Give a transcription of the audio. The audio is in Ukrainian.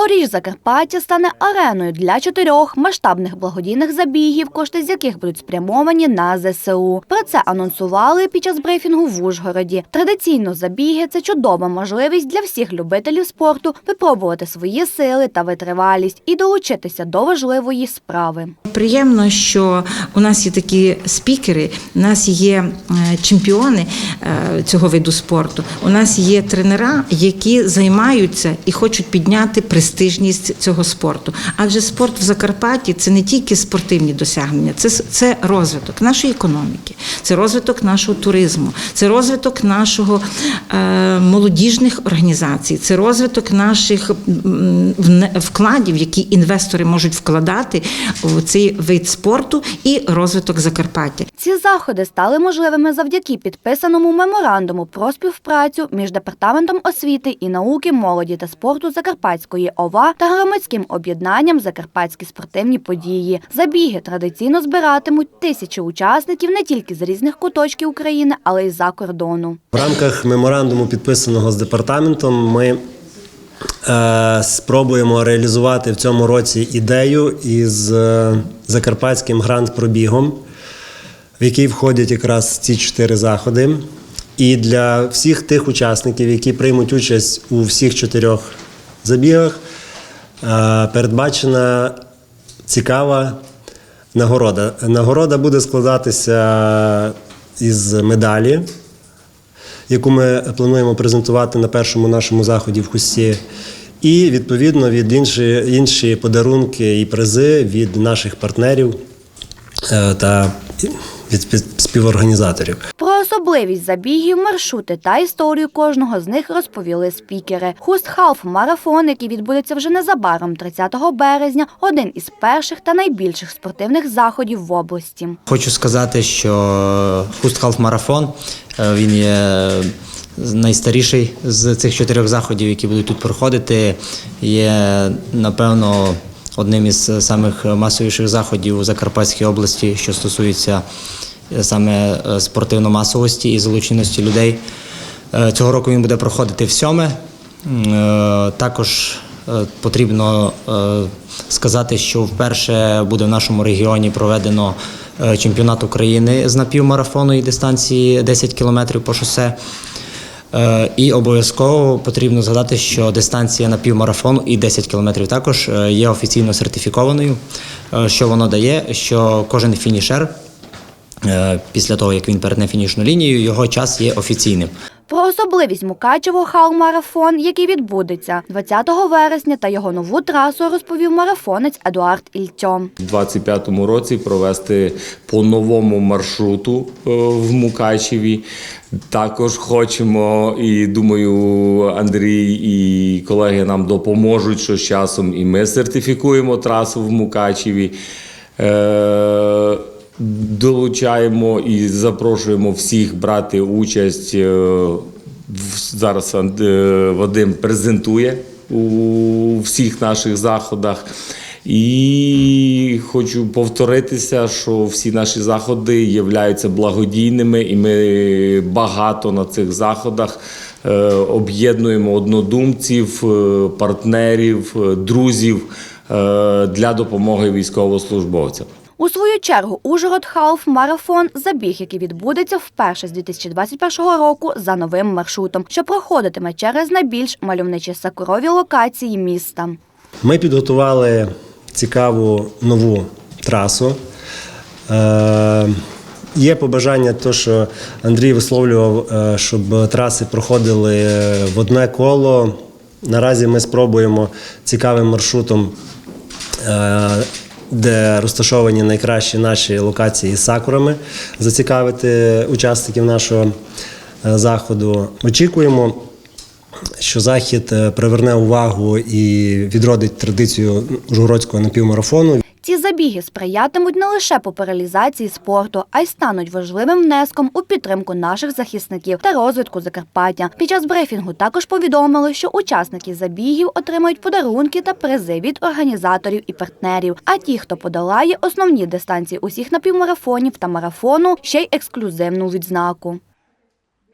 Цьогоріч Закарпаття стане ареною для чотирьох масштабних благодійних забігів, кошти з яких будуть спрямовані на ЗСУ. Про це анонсували під час брифінгу в Ужгороді. Традиційно забіги це чудова можливість для всіх любителів спорту випробувати свої сили та витривалість і долучитися до важливої справи. Приємно, що у нас є такі спікери, у нас є е, чемпіони е, цього виду спорту. У нас є тренера, які займаються і хочуть підняти престижність цього спорту. Адже спорт в Закарпатті це не тільки спортивні досягнення, це, це розвиток нашої економіки, це розвиток нашого туризму, це розвиток нашого е, молодіжних організацій, це розвиток наших вкладів, які інвестори можуть вкладати в цей вид спорту і розвиток Закарпаття. Ці заходи стали можливими завдяки підписаному меморандуму про співпрацю між департаментом освіти і науки, молоді та спорту Закарпатської ОВА та громадським об'єднанням Закарпатські спортивні події. Забіги традиційно збиратимуть тисячі учасників не тільки з різних куточків України, але й за кордону. В рамках меморандуму, підписаного з департаментом, ми е, спробуємо реалізувати в цьому році ідею із е, закарпатським гранд-пробігом, в який входять якраз ці чотири заходи. І для всіх тих учасників, які приймуть участь у всіх чотирьох забігах, передбачена цікава нагорода. Нагорода буде складатися із медалі, яку ми плануємо презентувати на першому нашому заході в Хусті. І відповідно від інші, інші подарунки і призи від наших партнерів е, та від співорганізаторів. Особливість забігів, маршрути та історію кожного з них розповіли спікери. Хуст Халф марафон, який відбудеться вже незабаром, 30 березня, один із перших та найбільших спортивних заходів в області. Хочу сказати, що Хуст Халф Марафон е, він є найстаріший з цих чотирьох заходів, які будуть тут проходити. Є, напевно, одним із самих масовіших заходів у Закарпатській області, що стосується саме е, спортивно-масовості і залученості людей. Е, Цього року він буде проходити в сьоме. Е, Також потрібно сказати, що вперше буде в нашому регіоні проведено чемпіонат України з напівмарафону і дистанції 10 кілометрів по шосе. І обов'язково потрібно згадати, що дистанція напівмарафону і 10 кілометрів також є офіційно сертифікованою. Що воно дає? Що кожен фінішер після того, як він перетне фінішну лінію, його час є офіційним. Про особливість Мукачево Хал-марафон, який відбудеться 20 вересня, та його нову трасу розповів марафонець Едуард Ільтьо. У 25-му році провести по новому маршруту е, в Мукачеві. Також хочемо, і думаю, Андрій і колеги нам допоможуть, що з часом і ми сертифікуємо трасу в Мукачеві. Долучаємо і запрошуємо всіх брати участь. е, Зараз е, Вадим презентує у всіх наших заходах. І хочу повторитися, що всі наші заходи являються благодійними, і ми багато на цих заходах е, об'єднуємо однодумців, партнерів, друзів для допомоги військовослужбовцям. У свою чергу Ужгород Халф марафон забіг, який відбудеться вперше з 2021 року за новим маршрутом, що проходитиме через найбільш мальовничі сакурові локації міста. Ми підготували цікаву нову трасу. Е, є побажання, то, що Андрій висловлював, е, щоб траси проходили в одне коло. Наразі ми спробуємо цікавим маршрутом, е, де розташовані найкращі наші локації з сакурами, зацікавити учасників нашого е, заходу. Очікуємо що захід е, приверне увагу і відродить традицію жугородського напівмарафону. Ці забіги сприятимуть не лише популяризації спорту, а й стануть важливим внеском у підтримку наших захисників та розвитку Закарпаття. Під час брифінгу також повідомили, що учасники забігів отримають подарунки та призи від організаторів і партнерів. А ті, хто подолає основні дистанції усіх напівмарафонів та марафону, ще й ексклюзивну відзнаку.